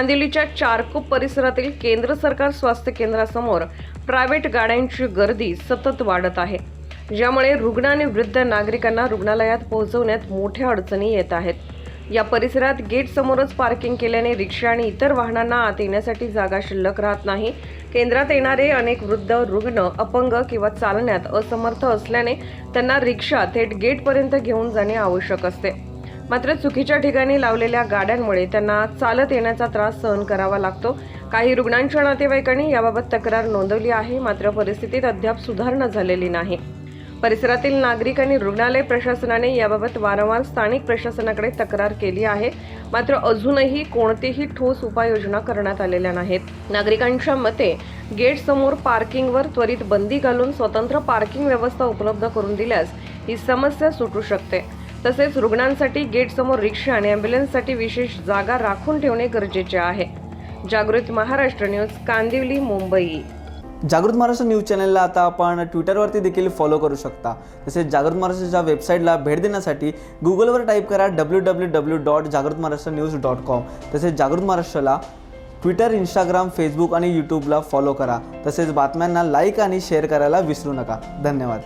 कांदिवलीच्या चारकोप परिसरातील केंद्र सरकार स्वास्थ्य केंद्रासमोर प्रायव्हेट गाड्यांची गर्दी सतत वाढत आहे. ज्यामुळे रुग्ण आणि वृद्ध नागरिकांना रुग्णालयात पोहोचवण्यात मोठ्या अडचणी येत आहेत. या परिसरात गेटसमोरच पार्किंग केल्याने रिक्षा आणि इतर वाहनांना आत येण्यासाठी जागा शिल्लक राहत नाही. केंद्रात येणारे अनेक वृद्ध रुग्ण अपंग किंवा चालण्यात असमर्थ असल्याने त्यांना रिक्षा थेट गेटपर्यंत घेऊन जाणे आवश्यक असते. मात्र चुकीच्या ठिकाणी लावलेल्या गाड्यांमुळे त्यांना चालत येण्याचा त्रास सहन करावा लागतो. काही रुग्णांच्या नातेवाईकांनी याबाबत तक्रार नोंदवली आहे मात्र परिस्थितीत अद्याप सुधारणा झालेली नाही. परिसरातील नागरिक आणि रुग्णालय प्रशासनाने याबाबत वारंवार स्थानिक प्रशासनाकडे तक्रार केली आहे मात्र अजूनही कोणतीही ठोस उपाययोजना करण्यात आलेल्या नाहीत. नागरिकांच्या मते गेट समोर पार्किंगवर त्वरित बंदी घालून स्वतंत्र पार्किंग व्यवस्था उपलब्ध करून दिल्यास ही समस्या सुटू शकते. तसेच रुग्णांसाठी गेटसमोर रिक्षा आणि ॲम्ब्युलन्ससाठी विशेष जागा राखून ठेवणे गरजेचे आहे. जागृत महाराष्ट्र न्यूज कांदिवली मुंबई. जागृत महाराष्ट्र न्यूज चॅनलला आता आपण ट्विटरवरती देखील फॉलो करू शकता. तसेच जागृत महाराष्ट्राच्या वेबसाईटला भेट देण्यासाठी गुगलवर टाईप करा डब्ल्यू डब्ल्यू डब्ल्यू डॉट जागृत महाराष्ट्र न्यूज डॉट कॉम तसेच जागृत महाराष्ट्राला ट्विटर इंस्टाग्राम फेसबुक आणि यूट्यूबला फॉलो करा. तसेच बातम्यांना लाईक आणि शेअर करायला विसरू नका. धन्यवाद.